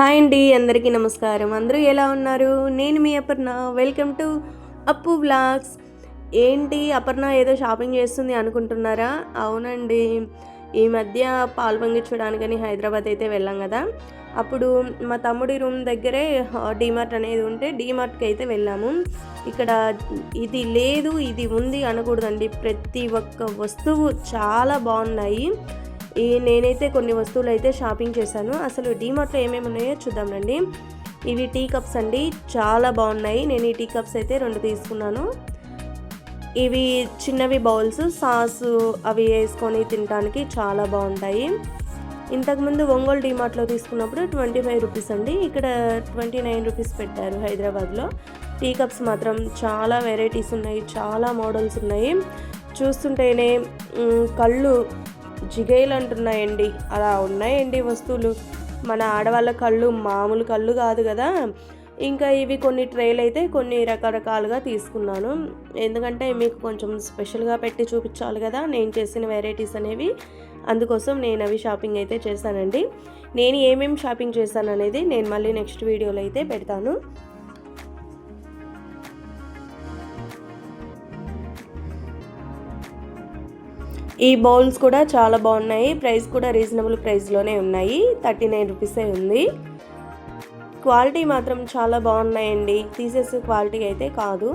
Hi అండి అందరికీ నమస్కారం. అందరూ ఎలా ఉన్నారు? నేను మీ Aparna. Welcome to Appu blogs ఏంటి అపర్ణ ఏదో షాపింగ్ చేస్తుంది అనుకుంటున్నారా? అవునండి. ఈ మధ్య పాలు పంగించడానికని హైదరాబాద్ అయితే వెళ్ళాం కదా. అప్పుడు మా తమ్ముడి రూమ్ దగ్గరే డీమార్ట్ అనేది ఉంటే డీమార్ట్కి అయితే వెళ్ళాము. ఇక్కడ ఇది లేదు ఇది ఉంది అనకూడదండి. ప్రతి ఒక్క వస్తువు చాలా బాగున్నాయి. ఈ నేనైతే కొన్ని వస్తువులు అయితే షాపింగ్ చేశాను. అసలు డీమార్ట్లో ఏమేమి ఉన్నాయో చూద్దాం రండి. ఇవి టీ కప్స్ అండి. చాలా బాగున్నాయి. నేను ఈ టీ కప్స్ అయితే రెండు తీసుకున్నాను. ఇవి చిన్నవి బౌల్స్ సాసు అవి వేసుకొని తినడానికి చాలా బాగుంటాయి. ఇంతకుముందు ఒంగోలు డీమార్ట్లో తీసుకున్నప్పుడు ట్వంటీ ఫైవ్ రూపీస్ అండి. ఇక్కడ ట్వంటీ నైన్ రూపీస్ పెట్టారు హైదరాబాద్లో. టీ కప్స్ మాత్రం చాలా వెరైటీస్ ఉన్నాయి. చాలా మోడల్స్ ఉన్నాయి. చూస్తుంటేనే కళ్ళు జిగేలు అంటున్నాయండి. అలా ఉన్నాయండి వస్తువులు. మన ఆడవాళ్ళ కళ్ళు మామూలు కళ్ళు కాదు కదా. ఇంకా ఇవి కొన్ని ట్రేలు అయితే కొన్ని రకరకాలుగా తీసుకున్నాను. ఎందుకంటే మీకు కొంచెం స్పెషల్గా పెట్టి చూపించాలి కదా. నేను చేసిన వెరైటీస్ అనేవి. అందుకోసం నేను అవి షాపింగ్ అయితే చేశానండి. నేను ఏమేమి షాపింగ్ చేశాను అనేది నేను మళ్ళీ నెక్స్ట్ వీడియోలో అయితే పెడతాను. ఈ బౌల్స్ కూడా చాలా బాగున్నాయి. ప్రైస్ కూడా రీజనబుల్ ప్రైస్లోనే ఉన్నాయి. థర్టీ నైన్ రూపీసే ఉంది. క్వాలిటీ మాత్రం చాలా బాగున్నాయండి. తీసేసే క్వాలిటీ అయితే కాదు.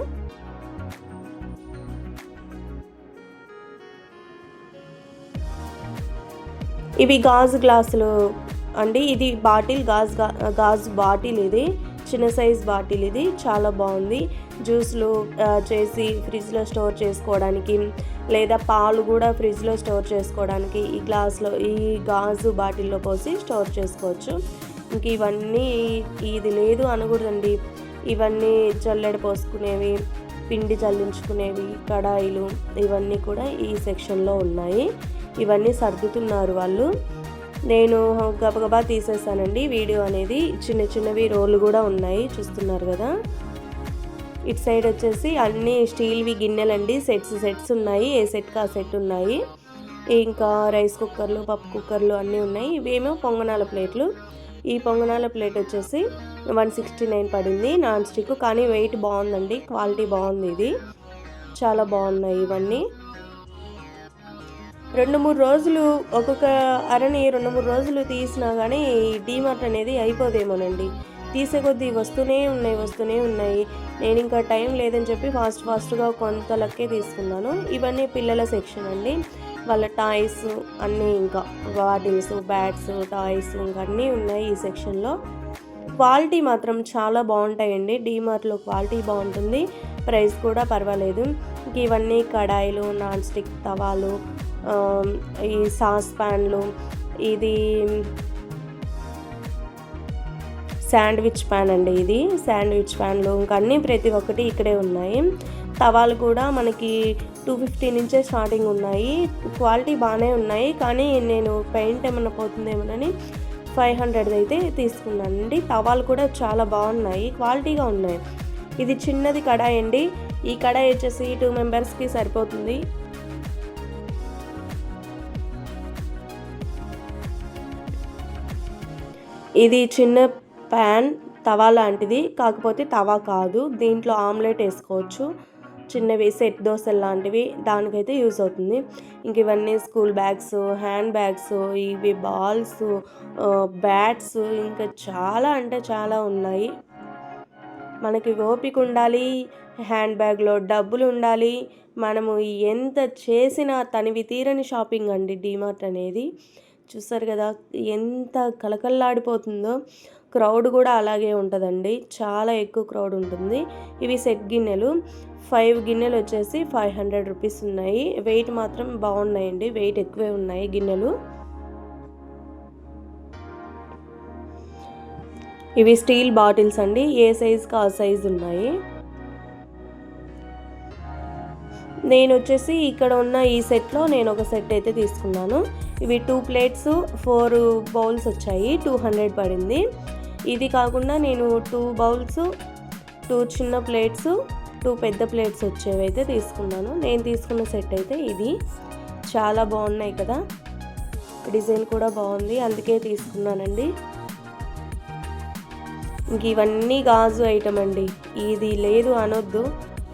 ఇవి గాజు గ్లాసులు అండి. ఇది బాటిల్ గాజ్ గాజు బాటిల్ ఇది. చిన్న సైజ్ బాటిల్ ఇది. చాలా బాగుంది. జ్యూస్లు చేసి ఫ్రిడ్జ్లో స్టోర్ చేసుకోవడానికి లేదా పాలు కూడా ఫ్రిడ్జ్లో స్టోర్ చేసుకోవడానికి ఈ గ్లాస్లో ఈ గాజు బాటిల్లో పోసి స్టోర్ చేసుకోవచ్చు. ఇంక ఇవన్నీ ఇది లేదు అనకూడదండి. ఇవన్నీ జల్లెడ పోసుకునేవి పిండి చల్లించుకునేవి కడాయిలు ఇవన్నీ కూడా ఈ సెక్షన్లో ఉన్నాయి. ఇవన్నీ సర్దుతున్నారు వాళ్ళు. నేను గబగబా తీసేసానండి. వీడియో అనేది చిన్న చిన్నవి రోలు కూడా ఉన్నాయి. చూస్తున్నారు కదా? ఇటు సైడ్ వచ్చేసి అన్ని స్టీల్వి గిన్నెలండి. సెట్స్ సెట్స్ ఉన్నాయి. ఏ సెట్కి ఆ సెట్ ఉన్నాయి. ఇంకా రైస్ కుక్కర్లు పప్పు కుక్కర్లు అన్నీ ఉన్నాయి. ఇవేమో పొంగనాల ప్లేట్లు. ఈ పొంగనాల ప్లేట్ వచ్చేసి వన్ సిక్స్టీ నైన్ పడింది నాన్ స్టిక్. కానీ వెయిట్ బాగుందండి. క్వాలిటీ బాగుంది ఇది. చాలా బాగున్నాయి ఇవన్నీ. రెండు మూడు రోజులు ఒక్కొక్క అరని రెండు మూడు రోజులు తీసినా కానీ డీమార్ట్ అనేది అయిపోదేమోనండి. తీసే కొద్దీ వస్తూనే ఉన్నాయి వస్తూనే ఉన్నాయి. నేను ఇంకా టైం లేదని చెప్పి ఫాస్ట్ ఫాస్ట్గా కొంతలకే తీసుకున్నాను. ఇవన్నీ పిల్లల సెక్షన్ అండి. వాళ్ళ టాయ్స్ అన్నీ ఇంకా బాటిల్స్ బ్యాట్స్ టాయ్స్ ఇంకా అన్నీ ఉన్నాయి ఈ సెక్షన్లో. క్వాలిటీ మాత్రం చాలా బాగుంటాయండి. డీమార్ట్లో క్వాలిటీ బాగుంటుంది. ప్రైస్ కూడా పర్వాలేదు. ఇంక ఇవన్నీ కడాయిలు నాన్ స్టిక్ తవాలు ఈ సాస్ ప్యాన్లు ఇది శాండ్విచ్ ప్యాన్ అండి ఇది. శాండ్విచ్ ప్యాన్లు ఇంకా అన్నీ ప్రతి ఒక్కటి ఇక్కడే ఉన్నాయి. తవాలు కూడా మనకి టూ ఫిఫ్టీ నుంచే స్టార్టింగ్ ఉన్నాయి. క్వాలిటీ బాగానే ఉన్నాయి. కానీ నేను పెయింట్ ఏమైనా పోతుందేమోనని ఫైవ్ హండ్రెడ్ అయితే తీసుకున్నాను అండి. తవాలు కూడా చాలా బాగున్నాయి. క్వాలిటీగా ఉన్నాయి. ఇది చిన్నది కడాయి అండి. ఈ కడాయి వచ్చేసి టూ మెంబర్స్కి సరిపోతుంది. ఇది చిన్న ప్యాన్ తవా లాంటిది. కాకపోతే తవా కాదు. దీంట్లో ఆమ్లెట్ వేసుకోవచ్చు. చిన్నవి సెట్ దోశలు లాంటివి దానికైతే యూస్ అవుతుంది. ఇంక ఇవన్నీ స్కూల్ బ్యాగ్స్ హ్యాండ్ బ్యాగ్స్ ఇవి బాల్స్ బ్యాట్స్ ఇంకా చాలా అంటే చాలా ఉన్నాయి. మనకి ఓపిక ఉండాలి హ్యాండ్ బ్యాగ్లో డబ్బులు ఉండాలి. మనము ఎంత చేసినా తనివి తీరని షాపింగ్ అండి డీమార్ట్ అనేది. చూస్తారు కదా ఎంత కలకల్లాడిపోతుందో క్రౌడ్ కూడా అలాగే ఉంటుందండి. చాలా ఎక్కువ క్రౌడ్ ఉంటుంది. ఇవి సెట్ గిన్నెలు. ఫైవ్ గిన్నెలు వచ్చేసి ఫైవ్ హండ్రెడ్ రూపీస్ ఉన్నాయి. వెయిట్ మాత్రం బాగున్నాయండి. వెయిట్ ఎక్కువే ఉన్నాయి గిన్నెలు. ఇవి స్టీల్ బాటిల్స్ అండి. ఏ సైజ్కి ఆ సైజ్ ఉన్నాయి. నేను వచ్చేసి ఇక్కడ ఉన్న ఈ సెట్లో నేను ఒక సెట్ అయితే తీసుకున్నాను. ఇవి టూ ప్లేట్స్ ఫోర్ బౌల్స్ వచ్చాయి. టూ హండ్రెడ్ పడింది. ఇది కాకుండా నేను టూ బౌల్స్ టూ చిన్న ప్లేట్స్ టూ పెద్ద ప్లేట్స్ వచ్చేవి అయితే తీసుకున్నాను. నేను తీసుకున్న సెట్ అయితే ఇది. చాలా బాగున్నాయి కదా. డిజైన్ కూడా బాగుంది. అందుకే తీసుకున్నానండి. ఇంక ఇవన్నీ గాజు ఐటమ్ అండి. ఇది లేదు అనొద్దు.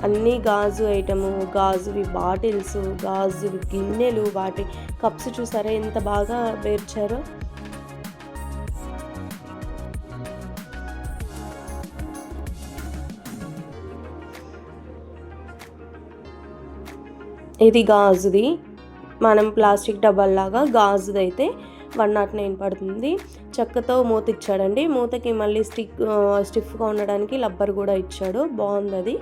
అన్నీ గాజు ఐటము గాజువి బాటిల్స్ గాజువి గిన్నెలు వాటి కప్స్ చూసారా ఎంత బాగా పేర్చారో. ఇది గాజుది. మనం ప్లాస్టిక్ డబ్బాల్లాగా గాజుది అయితే వన్ నాట్ నైన్ పడుతుంది. చెక్కతో మూత ఇచ్చాడండి. మూతకి మళ్ళీ స్టిక్ స్టిఫ్గా ఉండడానికి లబ్బర్ కూడా ఇచ్చాడు. బాగుంది అది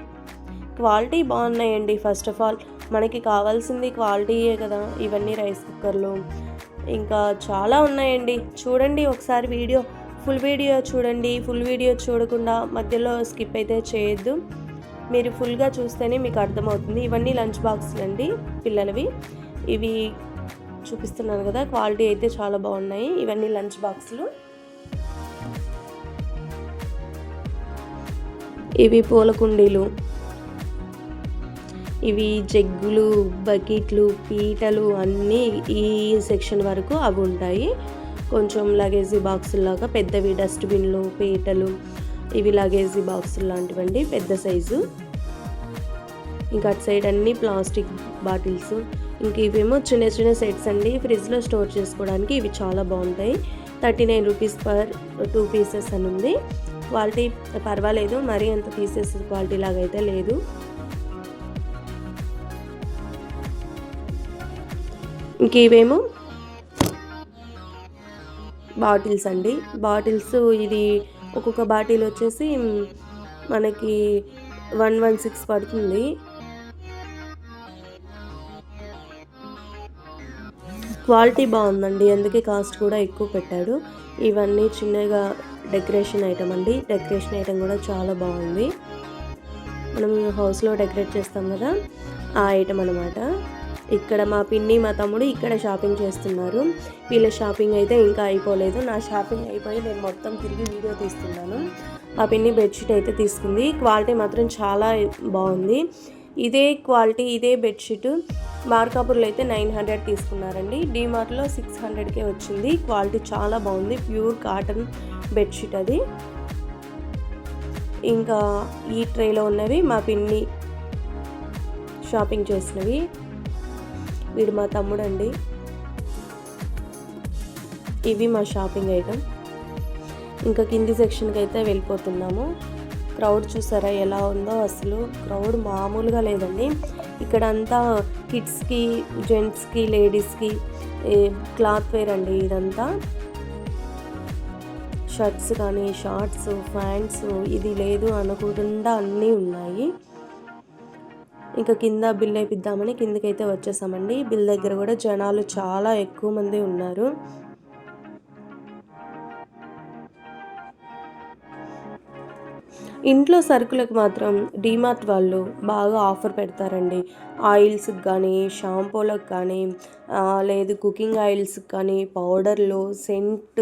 క్వాలిటీ బాగున్నాయండి. ఫస్ట్ ఆఫ్ ఆల్ మనకి కావాల్సింది క్వాలిటీయే కదా. ఇవన్నీ రైస్ కుక్కర్లు. ఇంకా చాలా ఉన్నాయండి. చూడండి ఒకసారి వీడియో. ఫుల్ వీడియో చూడండి. ఫుల్ వీడియో చూడకుండా మధ్యలో స్కిప్ అయితే చేయొద్దు. మీరు ఫుల్గా చూస్తేనే మీకు అర్థమవుతుంది. ఇవన్నీ లంచ్ బాక్స్లు అండి పిల్లలవి. ఇవి చూపిస్తున్నాను కదా క్వాలిటీ అయితే చాలా బాగున్నాయి. ఇవన్నీ లంచ్ బాక్సులు. ఇవి పూల కుండీలు. ఇవి జగ్గులు బకెట్లు పీటలు అన్నీ ఈ సెక్షన్ వరకు అవి ఉంటాయి. కొంచెం లగేజీ బాక్సుల్లాగా పెద్దవి డస్ట్బిన్లు పీటలు ఇవి లగేజీ బాక్సులు లాంటివండి పెద్ద సైజు. ఇంకా అటు సైడ్ అన్ని ప్లాస్టిక్ బాటిల్స్. ఇంక ఇవేమో చిన్న చిన్న సెట్స్ అండి ఫ్రిడ్జ్లో స్టోర్ చేసుకోవడానికి ఇవి చాలా బాగుంటాయి. Thirty nine rupees per two pieces అని ఉంది. క్వాలిటీ పర్వాలేదు మరీ అంత పీసెస్ క్వాలిటీ లాగా అయితే లేదు. ఇంక ఇవేమో బాటిల్స్ అండి. బాటిల్స్ ఇది ఒక్కొక్క బాటిల్ వచ్చేసి మనకి వన్ వన్ సిక్స్ పడుతుంది. క్వాలిటీ బాగుందండి అందుకే కాస్ట్ కూడా ఎక్కువ పెట్టాడు ఇవన్నీ చిన్నగా డెకరేషన్ ఐటమ్ అండి డెకరేషన్ ఐటమ్ కూడా చాలా బాగుంది. మనం హౌస్లో డెకరేట్ చేస్తాం కదా ఆ ఐటమ్ అనమాట ఇక్కడ మా పిన్ని మా తమ్ముడు ఇక్కడ షాపింగ్ చేస్తున్నారు. వీళ్ళ షాపింగ్ అయితే ఇంకా అయిపోలేదు. నా షాపింగ్ అయిపోయి నేను మొత్తం తిరిగి వీడియో తీస్తున్నాను. మా పిన్ని బెడ్షీట్ అయితే తీసుకుంది. క్వాలిటీ మాత్రం చాలా బాగుంది. ఇదే క్వాలిటీ ఇదే బెడ్షీట్. మార్కాపూర్లో అయితే నైన్ హండ్రెడ్ తీసుకున్నారండి. డీమార్ట్లో సిక్స్ హండ్రెడ్కే వచ్చింది. క్వాలిటీ చాలా బాగుంది. ప్యూర్ కాటన్ బెడ్షీట్ అది. ఇంకా ఈ ట్రేలో ఉన్నవి మా పిన్ని షాపింగ్ చేసినవి. వీడు మా తమ్ముడు అండి ఇవి మా షాపింగ్ ఐటమ్. ఇంకా కింది సెక్షన్కి అయితే వెళ్ళిపోతున్నాము. క్రౌడ్ చూసారా ఎలా ఉందో అసలు. క్రౌడ్ మామూలుగా లేదండి. ఇక్కడ అంతా కిడ్స్కి జెంట్స్కి లేడీస్కి క్లాత్ వేర్ అండి ఇదంతా. షర్ట్స్ కానీ షార్ట్స్ ప్యాంట్స్ ఇది లేదు అనుకోకుండా అన్నీ ఉన్నాయి. ఇంకా కింద బిల్ వేయిద్దామని కిందకైతే వచ్చేసామండి. బిల్ దగ్గర కూడా జనాలు చాలా ఎక్కువ మంది ఉన్నారు. ఇంట్లో సరుకులకు మాత్రం డీమార్ట్ వాళ్ళు బాగా ఆఫర్ పెడతారండి. ఆయిల్స్కి కానీ షాంపూలకు కానీ లేదు కుకింగ్ ఆయిల్స్కి కానీ పౌడర్లు సెంట్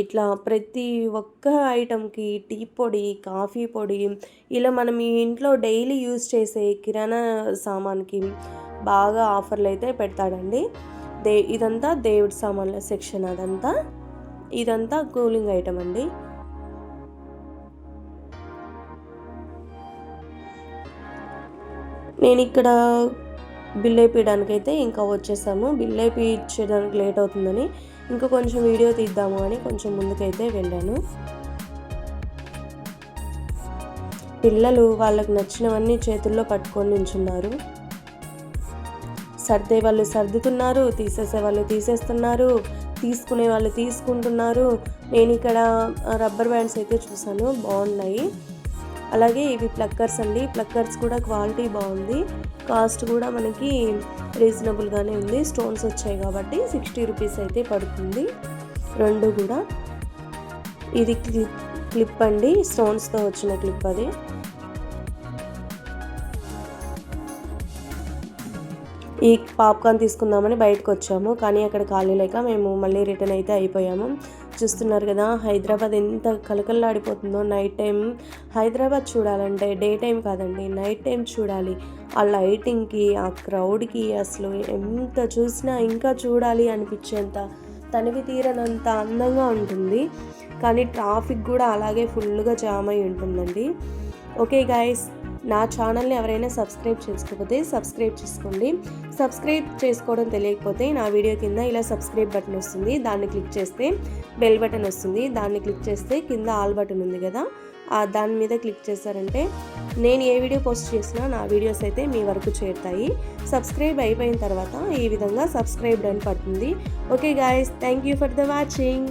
ఇట్లా ప్రతి ఒక్క ఐటమ్కి టీ పొడి కాఫీ పొడి ఇలా మనం ఈ ఇంట్లో డైలీ యూజ్ చేసే కిరాణా సామాన్కి బాగా ఆఫర్లు అయితే పెడతాడండి. దే ఇదంతా దేవుడి సామాన్ల సెక్షన్ అదంతా. ఇదంతా కూలింగ్ ఐటమ్ అండి. నేను ఇక్కడ బిల్ అయిపోయడానికి అయితే ఇంకా వచ్చేసాము. బిల్ అయిపోయించడానికి లేట్ అవుతుందని ఇంకా కొంచెం వీడియో తీద్దాము అని కొంచెం ముందుకైతే వెళ్ళాను. పిల్లలు వాళ్ళకు నచ్చినవన్నీ చేతుల్లో పట్టుకొని నించున్నారు. సర్దే వాళ్ళు సర్దుతున్నారు తీసేసే వాళ్ళు తీసేస్తున్నారు తీసుకునే వాళ్ళు తీసుకుంటున్నారు. నేను ఇక్కడ రబ్బర్ బ్యాండ్స్ అయితే చూసాను బాగున్నాయి. అలాగే ఇవి ప్లక్కర్స్ అండి ప్లక్కర్స్ కూడా క్వాలిటీ బాగుంది. కాస్ట్ కూడా మనకి రీజనబుల్గానే ఉంది. స్టోన్స్ వచ్చాయి కాబట్టి సిక్స్టీ రూపీస్ అయితే పడుతుంది. రెండు కూడా. ఇది క్లిప్ క్లిప్ అండి. స్టోన్స్తో వచ్చిన క్లిప్ అది. ఈ పాప్కార్న్ తీసుకుందామని బయటకు వచ్చాము. కానీ అక్కడ ఖాళీ లేక మేము మళ్ళీ రిటర్న్ అయితే అయిపోయాము. చూస్తున్నారు కదా హైదరాబాద్ ఎంత కలకల్లాడిపోతుందో నైట్ టైం హైదరాబాద్ చూడాలంటే డే టైం కాదండి నైట్ టైం చూడాలి. ఆ లైటింగ్కి ఆ క్రౌడ్కి అసలు ఎంత చూసినా ఇంకా చూడాలి అనిపించేంత తనివి తీరనంత అందంగా ఉంటుంది. కానీ ట్రాఫిక్ కూడా అలాగే ఫుల్గా జామ్ అయి ఉంటుందండి. ఓకే గాయస్ నా ఛానల్ని ఎవరైనా సబ్స్క్రైబ్ చేసుకోకపోతే సబ్స్క్రైబ్ చేసుకోండి. సబ్స్క్రైబ్ చేసుకోవడం తెలియకపోతే నా వీడియో కింద ఇలా సబ్స్క్రైబ్ బటన్ వస్తుంది. దాన్ని క్లిక్ చేస్తే బెల్ బటన్ వస్తుంది. దాన్ని క్లిక్ చేస్తే కింద ఆల్ బటన్ ఉంది కదా. దాని మీద క్లిక్ చేశారంటే నేను ఏ వీడియో పోస్ట్ చేసినా నా వీడియోస్ అయితే మీ వరకు చేరుతాయి. సబ్స్క్రైబ్ అయిపోయిన తర్వాత ఈ విధంగా సబ్స్క్రైబ్డ్ అని పడుతుంది. Okay guys thank you for the watching